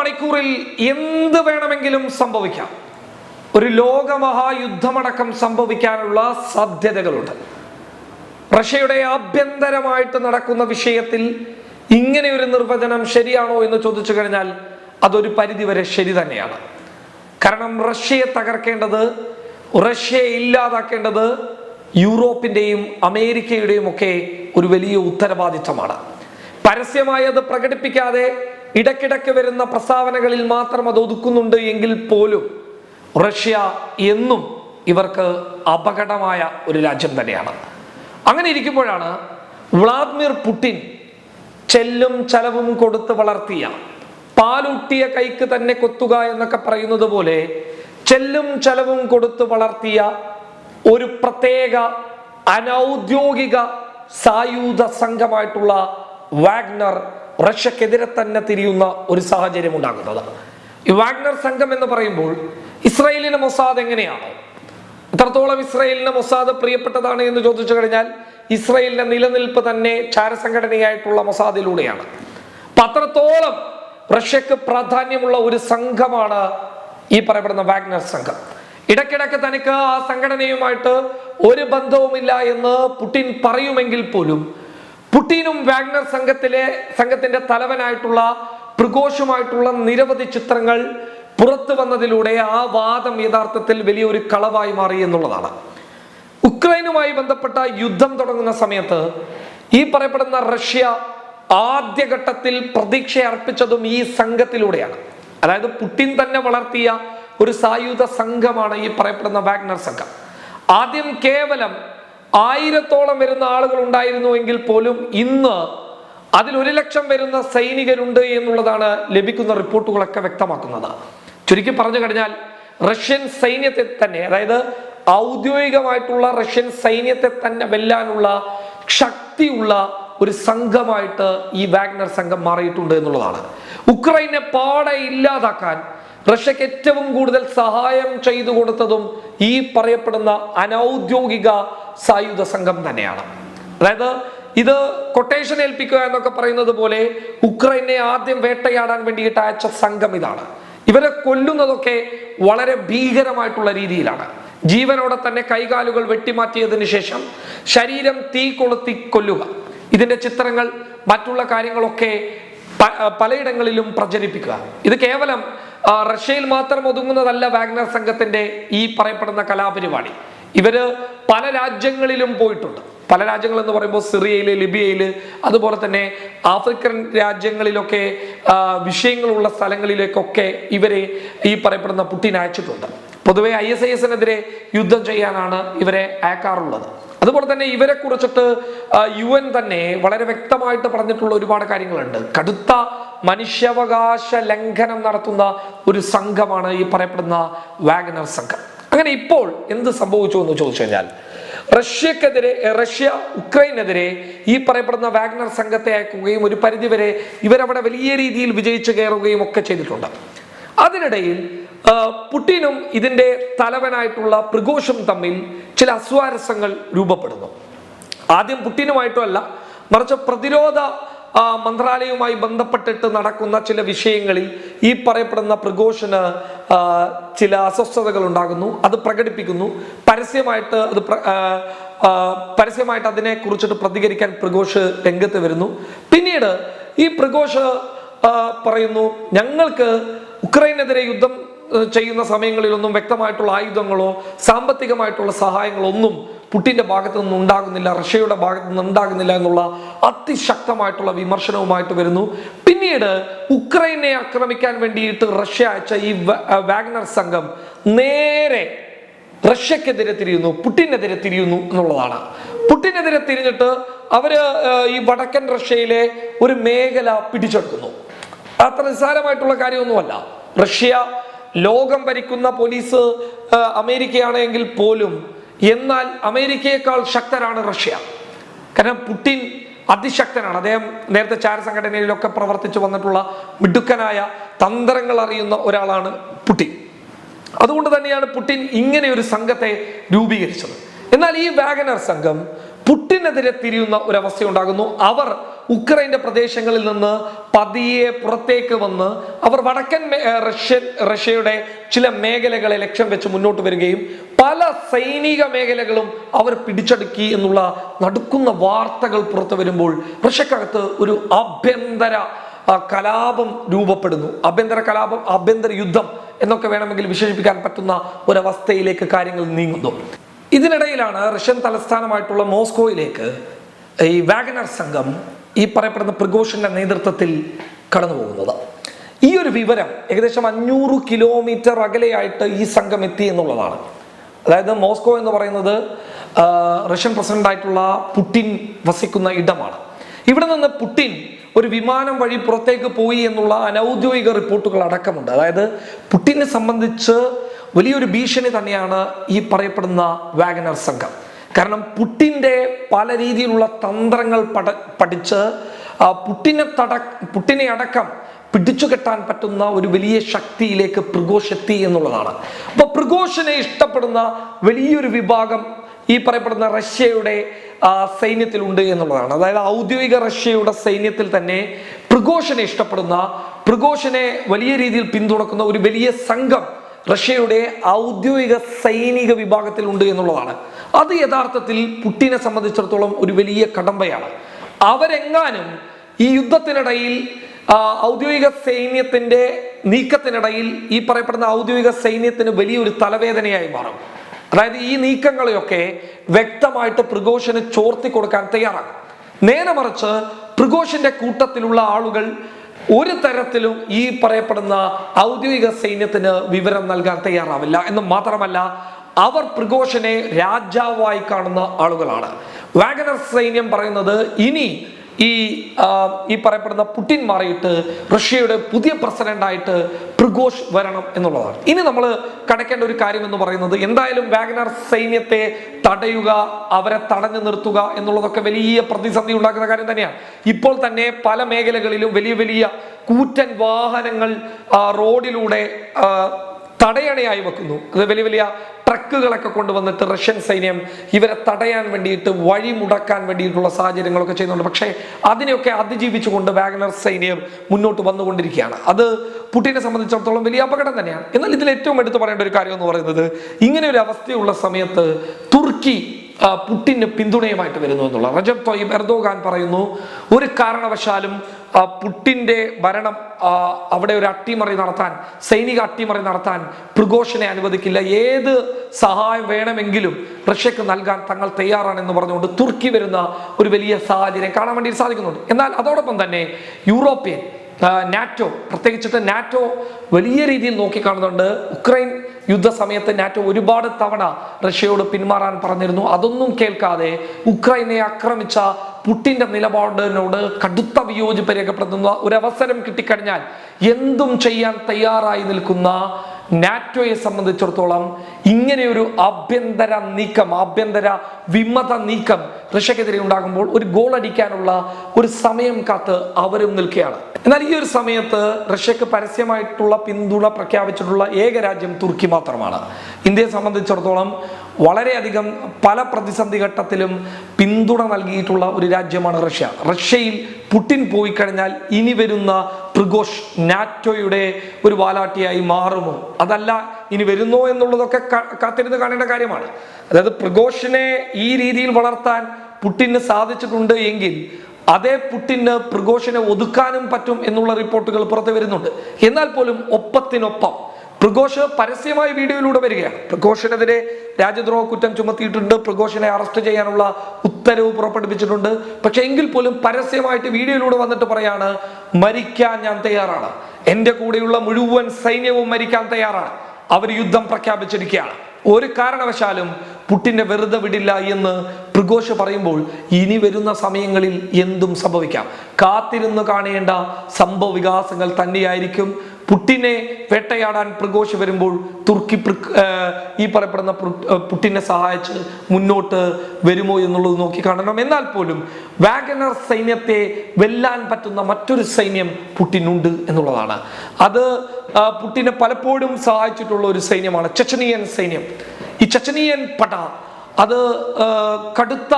മണിക്കൂറിൽ എന്ത് വേണമെങ്കിലും സംഭവിക്കാം. ഒരു ലോകമഹായുദ്ധമടക്കം സംഭവിക്കാനുള്ള സാധ്യതകളുണ്ട്. റഷ്യയുടെ ആഭ്യന്തരമായിട്ട് നടക്കുന്ന വിഷയത്തിൽ ഇങ്ങനെ ഒരു നിർവചനം ശരിയാണോ എന്ന് ചോദിച്ചു കഴിഞ്ഞാൽ അതൊരു പരിധിവരെ ശരി തന്നെയാണ്. കാരണം റഷ്യയെ തകർക്കേണ്ടത് റഷ്യയെ ഇല്ലാതാക്കേണ്ടത് യൂറോപ്പിന്റെയും അമേരിക്കയുടെയും ഒക്കെ ഒരു വലിയ ഉത്തരവാദിത്തമാണ്. പരസ്യമായി അത് പ്രകടിപ്പിക്കാതെ ഇടയ്ക്കിടയ്ക്ക് വരുന്ന പ്രസ്താവനകളിൽ മാത്രം അത് ഒതുക്കുന്നുണ്ട് എങ്കിൽ പോലും റഷ്യ എന്നും ഇവർക്ക് അപകടമായ ഒരു രാജ്യം തന്നെയാണ്. അങ്ങനെ ഇരിക്കുമ്പോഴാണ് വ്ളാദിമിർ പുടിൻ ചെല്ലും ചെലവും കൊടുത്ത് വളർത്തിയ പാലൂട്ടിയ കൈക്ക് തന്നെ കൊത്തുക എന്നൊക്കെ പറയുന്നത് പോലെ ചെല്ലും ചെലവും കൊടുത്ത് വളർത്തിയ ഒരു പ്രത്യേക അനൗദ്യോഗിക സായുധ സംഘമായിട്ടുള്ള വാഗ്നർ റഷ്യക്കെതിരെ തന്നെ തിരിയുന്ന ഒരു സാഹചര്യം ഉണ്ടാകുന്നത്. ഈ വാഗ്നർ സംഘം എന്ന് പറയുമ്പോൾ ഇസ്രയേലിന് മൊസാദ് എങ്ങനെയാണോ? എത്രത്തോളം ഇസ്രയേലിന് മൊസാദ് പ്രിയപ്പെട്ടതാണ് എന്ന് ചോദിച്ചു കഴിഞ്ഞാൽ ഇസ്രയേലിന്റെ നിലനിൽപ്പ് തന്നെ ചാരസംഘടനയായിട്ടുള്ള മൊസാദിലൂടെയാണ്. അപ്പൊ അത്രത്തോളം റഷ്യക്ക് പ്രാധാന്യമുള്ള ഒരു സംഘമാണ് ഈ പറയപ്പെടുന്ന വാഗ്നർ സംഘം. ഇടയ്ക്കിടയ്ക്ക് തനിക്ക് ആ സംഘടനയുമായിട്ട് ഒരു ബന്ധവുമില്ല എന്ന് പുടിൻ പറയുമെങ്കിൽ പോലും പുടിനും വാഗ്നർ സംഘത്തിലെ സംഘത്തിന്റെ തലവനായിട്ടുള്ള പ്രഘോഷമായിട്ടുള്ള നിരവധി ചിത്രങ്ങൾ പുറത്തു വന്നതിലൂടെ ആ വാദം യഥാർത്ഥത്തിൽ വലിയൊരു കളവായി മാറി എന്നുള്ളതാണ്. ഉക്രൈനുമായി ബന്ധപ്പെട്ട യുദ്ധം തുടങ്ങുന്ന സമയത്ത് ഈ പറയപ്പെടുന്ന റഷ്യ ആദ്യഘട്ടത്തിൽ പ്രതീക്ഷ അർപ്പിച്ചതും ഈ സംഘത്തിലൂടെയാണ്. അതായത് പുട്ടിൻ തന്നെ വളർത്തിയ ഒരു സായുധ സംഘമാണ് ഈ പറയപ്പെടുന്ന വാഗ്നർ സംഘം. ആദ്യം കേവലം ആയിരത്തോളം വരുന്ന ആളുകൾ ഉണ്ടായിരുന്നു എങ്കിൽ പോലും ഇന്ന് അതിൽ ഒരു ലക്ഷം വരുന്ന സൈനികരുണ്ട് എന്നുള്ളതാണ് ലഭിക്കുന്ന റിപ്പോർട്ടുകളൊക്കെ വ്യക്തമാക്കുന്നത്. ചുരുക്കി പറഞ്ഞു കഴിഞ്ഞാൽ റഷ്യൻ സൈന്യത്തെ തന്നെ അതായത് ഔദ്യോഗികമായിട്ടുള്ള റഷ്യൻ സൈന്യത്തെ തന്നെ വെല്ലാനുള്ള ശക്തിയുള്ള ഒരു സംഘമായിട്ട് ഈ വാഗ്നർ സംഘം മാറിയിട്ടുണ്ട് എന്നുള്ളതാണ്. ഉക്രൈനെ പാടെ ഇല്ലാതാക്കാൻ റഷ്യക്ക് ഏറ്റവും കൂടുതൽ സഹായം ചെയ്തു കൊടുത്തതും ഈ പറയപ്പെടുന്ന അനൗദ്യോഗിക സായുധ സംഘം തന്നെയാണ്. അതായത് ഇത് കൊട്ടേഷൻ ഏൽപ്പിക്കുക എന്നൊക്കെ പറയുന്നത് പോലെ ഉക്രൈനെ ആദ്യം വേട്ടയാടാൻ വേണ്ടിയിട്ട് അയച്ച സംഘം ഇതാണ്. ഇവരെ കൊല്ലുന്നതൊക്കെ വളരെ ഭീകരമായിട്ടുള്ള രീതിയിലാണ്. ജീവനോടെ തന്നെ കൈകാലുകൾ വെട്ടിമാറ്റിയതിനു ശേഷം ശരീരം തീ കൊളുത്തി കൊല്ലുക. ഇതിന്റെ ചിത്രങ്ങൾ മറ്റുള്ള കാര്യങ്ങളൊക്കെ പലയിടങ്ങളിലും പ്രചരിപ്പിക്കുക. ഇത് കേവലം റഷ്യയിൽ മാത്രം ഒതുങ്ങുന്നതല്ല വാഗ്നർ സംഘത്തിന്റെ ഈ പറയപ്പെടുന്ന കലാപരിപാടി. ഇവർ പല രാജ്യങ്ങളിലും പോയിട്ടുണ്ട്. പല രാജ്യങ്ങൾ എന്ന് പറയുമ്പോൾ സിറിയയിൽ ലിബിയയിൽ അതുപോലെ തന്നെ ആഫ്രിക്കൻ രാജ്യങ്ങളിലൊക്കെ വിഷയങ്ങളുള്ള സ്ഥലങ്ങളിലേക്കൊക്കെ ഇവരെ ഈ പറയപ്പെടുന്ന പുട്ടിൻ അയച്ചിട്ടുണ്ട്. പൊതുവെ ഐ എസ് ഐ എസിനെതിരെ യുദ്ധം ചെയ്യാനാണ് ഇവരെ അയക്കാറുള്ളത്. അതുപോലെ തന്നെ ഇവരെ കുറിച്ചിട്ട് യു എൻ തന്നെ വളരെ വ്യക്തമായിട്ട് പറഞ്ഞിട്ടുള്ള ഒരുപാട് കാര്യങ്ങളുണ്ട്. കടുത്ത മനുഷ്യാവകാശ ലംഘനം നടത്തുന്ന ഒരു സംഘമാണ് ഈ പറയപ്പെടുന്ന വാഗനർ സംഘം. അങ്ങനെ ഇപ്പോൾ എന്ത് സംഭവിച്ചു എന്ന് ചോദിച്ചു കഴിഞ്ഞാൽ റഷ്യക്കെതിരെ റഷ്യ ഉക്രൈനെതിരെ ഈ പറയപ്പെടുന്ന വാഗ്നർ സംഘത്തെ അയക്കുകയും ഒരു പരിധിവരെ ഇവരവിടെ വലിയ രീതിയിൽ വിജയിച്ചു കയറുകയും ഒക്കെ ചെയ്തിട്ടുണ്ട്. അതിനിടയിൽ പുടിനും ഇതിന്റെ തലവനായിട്ടുള്ള പ്രഘോഷും തമ്മിൽ ചില അസ്വാരസ്യങ്ങൾ രൂപപ്പെടുന്നു. ആദ്യം പുട്ടിനുമായിട്ടുമല്ല മറിച്ച് പ്രതിരോധ മന്ത്രാലയവുമായി ബന്ധപ്പെട്ടിട്ട് നടക്കുന്ന ചില വിഷയങ്ങളിൽ ഈ പറയപ്പെടുന്ന പ്രഘോഷന് ചില അസ്വസ്ഥതകൾ ഉണ്ടാകുന്നു. അത് പ്രകടിപ്പിക്കുന്നു. പരസ്യമായിട്ട് അത് പരസ്യമായിട്ട് അതിനെ കുറിച്ചിട്ട് പ്രതികരിക്കാൻ പ്രഘോഷ് രംഗത്ത് വരുന്നു. പിന്നീട് ഈ പ്രഘോഷ് പറയുന്നു ഞങ്ങൾക്ക് ഉക്രൈനെതിരെ യുദ്ധം ചെയ്യുന്ന സമയങ്ങളിലൊന്നും വ്യക്തമായിട്ടുള്ള ആയുധങ്ങളോ സാമ്പത്തികമായിട്ടുള്ള സഹായങ്ങളോ ഒന്നും പുട്ടിന്റെ ഭാഗത്തു നിന്ന് ഉണ്ടാകുന്നില്ല റഷ്യയുടെ ഭാഗത്തു നിന്ന് ഉണ്ടാകുന്നില്ല എന്നുള്ള അതിശക്തമായിട്ടുള്ള വിമർശനവുമായിട്ട് വരുന്നു. പിന്നീട് ഉക്രൈനെ ആക്രമിക്കാൻ വേണ്ടിയിട്ട് റഷ്യ അയച്ച ഈ വാഗ്നർ സംഘം നേരെ റഷ്യക്കെതിരെ തിരിയുന്നു പുട്ടിനെതിരെ തിരിയുന്നു എന്നുള്ളതാണ്. പുട്ടിനെതിരെ തിരിഞ്ഞിട്ട് അവർ ഈ വടക്കൻ റഷ്യയിലെ ഒരു മേഖല പിടിച്ചെടുക്കുന്നു. അത്ര നിസ്സാരമായിട്ടുള്ള കാര്യമൊന്നുമല്ല. റഷ്യ ലോകം ഭരിക്കുന്ന പോലീസ് അമേരിക്കയാണെങ്കിൽ പോലും എന്നാൽ അമേരിക്കയേക്കാൾ ശക്തരാണ് റഷ്യ. കാരണം പുടിൻ അതിശക്തനാണ്. അദ്ദേഹം നേരത്തെ ചാര സംഘടനയിലൊക്കെ പ്രവർത്തിച്ചു വന്നിട്ടുള്ള മിടുക്കനായ തന്ത്രങ്ങൾ അറിയുന്ന ഒരാളാണ് പുടിൻ. അതുകൊണ്ട് തന്നെയാണ് പുടിൻ ഇങ്ങനെ ഒരു സംഘത്തെ രൂപീകരിച്ചത്. എന്നാൽ ഈ വാഗനർ സംഘം പുട്ടിനെതിരെ തിരിയുന്ന ഒരവസ്ഥ ഉണ്ടാകുന്നു അവർ ഉക്രൈന്റെ പ്രദേശങ്ങളിൽ നിന്ന് പതിയെ പുറത്തേക്ക് വന്ന് അവർ വടക്കൻ റഷ്യൻ റഷ്യയുടെ ചില മേഖലകളെ ലക്ഷ്യം വെച്ച് മുന്നോട്ട് വരികയും പല സൈനിക മേഖലകളും അവർ പിടിച്ചടുക്കി എന്നുള്ള നടുക്കുന്ന വാർത്തകൾ പുറത്തു വരുമ്പോൾ റഷ്യക്കകത്ത് ഒരു ആഭ്യന്തര കലാപം രൂപപ്പെടുന്നു. ആഭ്യന്തര കലാപം ആഭ്യന്തര യുദ്ധം എന്നൊക്കെ വേണമെങ്കിൽ വിശേഷിപ്പിക്കാൻ പറ്റുന്ന ഒരവസ്ഥയിലേക്ക് കാര്യങ്ങൾ നീങ്ങുന്നു. ഇതിനിടയിലാണ് റഷ്യൻ തലസ്ഥാനമായിട്ടുള്ള മോസ്കോയിലേക്ക് ഈ വാഗനർ സംഘം ഈ പറയപ്പെടുന്ന പ്രിഗോഷന്റെ നേതൃത്വത്തിൽ കടന്നു പോകുന്നത് ഈ ഒരു വിവരം ഏകദേശം അഞ്ഞൂറ് കിലോമീറ്റർ അകലെയായിട്ട് ഈ സംഘം എത്തി എന്നുള്ളതാണ്. അതായത് മോസ്കോ എന്ന് പറയുന്നത് റഷ്യൻ പ്രസിഡന്റ് ആയിട്ടുള്ള പുടിൻ വസിക്കുന്ന ഇടമാണ്. ഇവിടെ നിന്ന് പുടിൻ ഒരു വിമാനം വഴി പുറത്തേക്ക് പോയി എന്നുള്ള അനൗദ്യോഗിക റിപ്പോർട്ടുകൾ അടക്കമുണ്ട്. അതായത് പുട്ടിനെ സംബന്ധിച്ച് വലിയൊരു ഭീഷണി തന്നെയാണ് ഈ പറയപ്പെടുന്ന വാഗനർ സംഘം. കാരണം പുട്ടിന്റെ പല രീതിയിലുള്ള തന്ത്രങ്ങൾ പഠ പഠിച്ച് പുട്ടിനെ തട പുട്ടിനെ അടക്കം പിടിച്ചു കെട്ടാൻ പറ്റുന്ന ഒരു വലിയ ശക്തിയിലേക്ക് പ്രിഗോഷ് എത്തി എന്നുള്ളതാണ്. അപ്പൊ പ്രഘോഷനെ ഇഷ്ടപ്പെടുന്ന വലിയൊരു വിഭാഗം ഈ പറയപ്പെടുന്ന റഷ്യയുടെ സൈന്യത്തിലുണ്ട് എന്നുള്ളതാണ്. അതായത് ഔദ്യോഗിക റഷ്യയുടെ സൈന്യത്തിൽ തന്നെ പ്രഘോഷനെ ഇഷ്ടപ്പെടുന്ന പ്രഘോഷനെ വലിയ രീതിയിൽ പിന്തുണക്കുന്ന ഒരു വലിയ സംഘം റഷ്യയുടെ ഔദ്യോഗിക സൈനിക വിഭാഗത്തിലുണ്ട് എന്നുള്ളതാണ്. അത് യഥാർത്ഥത്തിൽ പുട്ടിനെ സംബന്ധിച്ചിടത്തോളം ഒരു വലിയ കടമ്പയാണ്. അവരെങ്ങാനും ഈ യുദ്ധത്തിനിടയിൽ ഔദ്യോഗിക സൈന്യത്തിന്റെ നീക്കത്തിനിടയിൽ ഈ പറയപ്പെടുന്ന ഔദ്യോഗിക സൈന്യത്തിന് വലിയൊരു തലവേദനയായി മാറും. അതായത് ഈ നീക്കങ്ങളെയൊക്കെ വ്യക്തമായിട്ട് പ്രിഗോഷന് ചോർത്തി കൊടുക്കാൻ തയ്യാറാകും. നേരെ മറിച്ച് പ്രിഗോഷിന്റെ കൂട്ടത്തിലുള്ള ആളുകൾ ഒരു തരത്തിലും ഈ പറയപ്പെടുന്ന ഔദ്യോഗിക സൈന്യത്തിന് വിവരം നൽകാൻ തയ്യാറാവില്ല. എന്ന് മാത്രമല്ല അവർ പ്രിഗോഷനെ രാജാവായി കാണുന്ന ആളുകളാണ്. വാഗനർ സൈന്യം പറയുന്നത് ഇനി ഈ ഈ പറയപ്പെടുന്ന പുടിൻ മാറിയിട്ട് റഷ്യയുടെ പുതിയ പ്രസിഡന്റായിട്ട് പ്രിഗോഷ് വരണം എന്നുള്ളതാണ്. ഇനി നമ്മൾ കടക്കേണ്ട ഒരു കാര്യം എന്ന് പറയുന്നത് എന്തായാലും വാഗനർ സൈന്യത്തെ തടയുക അവരെ തടഞ്ഞു നിർത്തുക എന്നുള്ളതൊക്കെ വലിയ പ്രതിസന്ധി ഉണ്ടാക്കുന്ന കാര്യം തന്നെയാണ്. ഇപ്പോൾ തന്നെ പല മേഖലകളിലും വലിയ വലിയ കൂറ്റൻ വാഹനങ്ങൾ റോഡിലൂടെ തടയണയായി വെക്കുന്നു. അത് വലിയ വലിയ ട്രക്കുകളൊക്കെ കൊണ്ടുവന്നിട്ട് റഷ്യൻ സൈന്യം ഇവരെ തടയാൻ വേണ്ടിയിട്ട് വഴി മുടക്കാൻ വേണ്ടിയിട്ടുള്ള സാഹചര്യങ്ങളൊക്കെ ചെയ്യുന്നുണ്ട്. പക്ഷേ അതിനെയൊക്കെ അതിജീവിച്ചുകൊണ്ട് വാഗ്നർ സൈന്യം മുന്നോട്ട് വന്നുകൊണ്ടിരിക്കുകയാണ്. അത് പുട്ടിനെ സംബന്ധിച്ചിടത്തോളം വലിയ അപകടം തന്നെയാണ്. എന്നാൽ ഇതിൽ ഏറ്റവും എടുത്തു പറയേണ്ട ഒരു കാര്യം എന്ന് പറയുന്നത് ഇങ്ങനെ ഒരു അവസ്ഥയുള്ള സമയത്ത് തുർക്കി പുട്ടിന് പിന്തുണയുമായിട്ട് വരുന്നു എന്നുള്ള റജബ് തൊയ്ബ് എർദോഗാൻ പറയുന്നു ഒരു കാരണവശാലും ആ, പുട്ടിന്റെ ഭരണം അവിടെ ഒരു അട്ടിമറി നടത്താൻ സൈനിക അട്ടിമറി നടത്താൻ പ്രിഗോഷനെ അനുവദിക്കില്ല. ഏത് സഹായം വേണമെങ്കിലും റഷ്യക്ക് നൽകാൻ തങ്ങൾ തയ്യാറാണെന്ന് പറഞ്ഞുകൊണ്ട് തുർക്കി വരുന്ന ഒരു വലിയ സാഹചര്യം കാണാൻ വേണ്ടി സാധിക്കുന്നുണ്ട്. എന്നാൽ അതോടൊപ്പം തന്നെ യൂറോപ്യൻ നാറ്റോ പ്രത്യേകിച്ചിട്ട് നാറ്റോ വലിയ രീതിയിൽ നോക്കിക്കാണുന്നുണ്ട്. ഉക്രൈൻ യുദ്ധ സമയത്ത് നാറ്റോ ഒരുപാട് തവണ റഷ്യയോട് പിന്മാറാൻ പറഞ്ഞിരുന്നു. അതൊന്നും കേൾക്കാതെ ഉക്രൈനെ ആക്രമിച്ച പുട്ടിന്റെ നിലപാടിനോട് കടുത്ത വിയോജിപ്പ് രേഖപ്പെടുത്തുന്ന ഒരു അവസരം കിട്ടിക്കഴിഞ്ഞാൽ എന്തും ചെയ്യാൻ തയ്യാറായി നിൽക്കുന്ന നാറ്റോയെ സംബന്ധിച്ചിടത്തോളം ഇങ്ങനെയൊരു ആഭ്യന്തര നീക്കം ആഭ്യന്തര വിമത നീക്കം റഷ്യക്കെതിരെ ഉണ്ടാകുമ്പോൾ ഒരു ഗോൾ അടിക്കാനുള്ള ഒരു സമയം കാത്ത് അവരും നിൽക്കുകയാണ്. എന്നാൽ ഈ ഒരു സമയത്ത് റഷ്യക്ക് പരസ്യമായിട്ടുള്ള പിന്തുണ പ്രഖ്യാപിച്ചിട്ടുള്ള ഏക രാജ്യം തുർക്കി മാത്രമാണ്. ഇന്ത്യയെ സംബന്ധിച്ചിടത്തോളം വളരെയധികം പല പ്രതിസന്ധി ഘട്ടത്തിലും പിന്തുണ നൽകിയിട്ടുള്ള ഒരു രാജ്യമാണ് റഷ്യ. റഷ്യയിൽ പുട്ടിൻ പോയി കഴിഞ്ഞാൽ ഇനി വരുന്ന പ്രിഗോഷ് നാറ്റോയുടെ ഒരു വാലാട്ടിയായി മാറുമോ? അതല്ല ഇനി വരുന്നോ എന്നുള്ളതൊക്കെ കാത്തിരുന്ന് കാണേണ്ട കാര്യമാണ്. അതായത് പ്രിഗോഷിനെ ഈ രീതിയിൽ വളർത്താൻ പുട്ടിന് സാധിച്ചിട്ടുണ്ട് എങ്കിൽ അതേ പുട്ടിന് പ്രിഗോഷിനെ ഒതുക്കാനും പറ്റും എന്നുള്ള റിപ്പോർട്ടുകൾ പുറത്തു വരുന്നുണ്ട്. എന്നാൽ പോലും ഒപ്പത്തിനൊപ്പം പ്രഘോഷ് പരസ്യമായി വീഡിയോയിലൂടെ വരികയാണ്. പ്രഘോഷിനെതിരെ രാജ്യദ്രോഹ കുറ്റം ചുമത്തിയിട്ടുണ്ട്. പ്രഘോഷിനെ അറസ്റ്റ് ചെയ്യാനുള്ള ഉത്തരവ് പുറപ്പെടുവിച്ചിട്ടുണ്ട്. പക്ഷെ എങ്കിൽ പോലും പരസ്യമായിട്ട് വീഡിയോയിലൂടെ വന്നിട്ട് പറയാണ് മരിക്കാൻ ഞാൻ തയ്യാറാണ്. എന്റെ കൂടെയുള്ള മുഴുവൻ സൈന്യവും മരിക്കാൻ തയ്യാറാണ്. അവർ യുദ്ധം പ്രഖ്യാപിച്ചിരിക്കുകയാണ്. ഒരു കാരണവശാലും പുട്ടിനെ വെറുതെ വിടില്ല എന്ന് പ്രഘോഷ് പറയുമ്പോൾ ഇനി വരുന്ന സമയങ്ങളിൽ എന്തും സംഭവിക്കാം. കാത്തിരുന്ന് കാണേണ്ട സംഭവ വികാസങ്ങൾ തന്നെയായിരിക്കും. പുട്ടിനെ വേട്ടയാടാൻ പ്രഘോഷ വരുമ്പോൾ തുർക്കി ഈ പറയപ്പെടുന്ന പുട്ടിനെ സഹായിച്ച് മുന്നോട്ട് വരുമോ എന്നുള്ളത് നോക്കി കാണണം. എന്നാൽ പോലും വാഗനർ സൈന്യത്തെ വെല്ലാൻ പറ്റുന്ന മറ്റൊരു സൈന്യം പുട്ടിനുണ്ട് എന്നുള്ളതാണ്. അത് പുട്ടിനെ പലപ്പോഴും സഹായിച്ചിട്ടുള്ള ഒരു സൈന്യമാണ് ചെച്ചനിയൻ സൈന്യം. ഈ ചെച്ചനിയൻ പട അത് കടുത്ത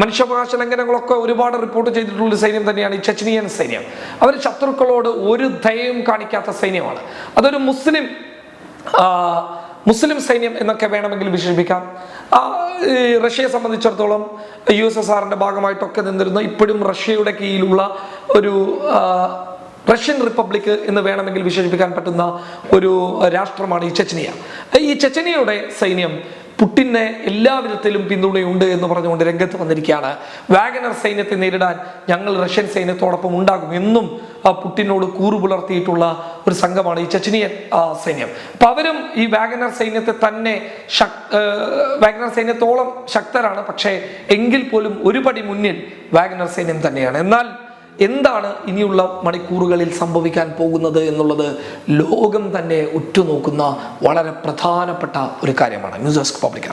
മനുഷ്യാവകാശ ലംഘനങ്ങളൊക്കെ ഒരുപാട് റിപ്പോർട്ട് ചെയ്തിട്ടുള്ള സൈന്യം തന്നെയാണ് ഈ ചെച്ചനിയൻ സൈന്യം. അവർ ശത്രുക്കളോട് ഒരു ദയവും കാണിക്കാത്ത സൈന്യമാണ്. അതൊരു മുസ്ലിം മുസ്ലിം സൈന്യം എന്നൊക്കെ വേണമെങ്കിൽ വിശേഷിപ്പിക്കാം. റഷ്യയെ സംബന്ധിച്ചിടത്തോളം യു എസ് എസ് ആറിന്റെ ഭാഗമായിട്ടൊക്കെ നിന്നിരുന്ന. ഇപ്പോഴും റഷ്യയുടെ കീഴിലുള്ള ഒരു റഷ്യൻ റിപ്പബ്ലിക് എന്ന് വേണമെങ്കിൽ വിശേഷിപ്പിക്കാൻ പറ്റുന്ന ഒരു രാഷ്ട്രമാണ് ഈ ചെച്ചനിയ. ഈ ചെച്ചനിയയുടെ സൈന്യം പുട്ടിനെ എല്ലാ വിധത്തിലും പിന്തുണയുണ്ട് എന്ന് പറഞ്ഞുകൊണ്ട് രംഗത്ത് വന്നിരിക്കുകയാണ്. വാഗനർ സൈന്യത്തെ നേരിടാൻ ഞങ്ങൾ റഷ്യൻ സൈന്യത്തോടൊപ്പം ഉണ്ടാകും എന്നും പുട്ടിനോട് കൂറു പുലർത്തിയിട്ടുള്ള ഒരു സംഘമാണ് ഈ ചെച്ചനിയൻ സൈന്യം. അപ്പൊ അവരും ഈ വാഗനർ സൈന്യത്തെ തന്നെ വാഗനർ സൈന്യത്തോളം ശക്തരാണ്. പക്ഷേ എങ്കിൽ പോലും ഒരു പടി മുന്നിൽ വാഗനർ സൈന്യം തന്നെയാണ്. എന്നാൽ എന്താണ് ഇനിയുള്ള മണിക്കൂറുകളിൽ സംഭവിക്കാൻ പോകുന്നത് എന്നുള്ളത് ലോകം തന്നെ ഉറ്റുനോക്കുന്ന വളരെ പ്രധാനപ്പെട്ട ഒരു കാര്യമാണ്. News desk public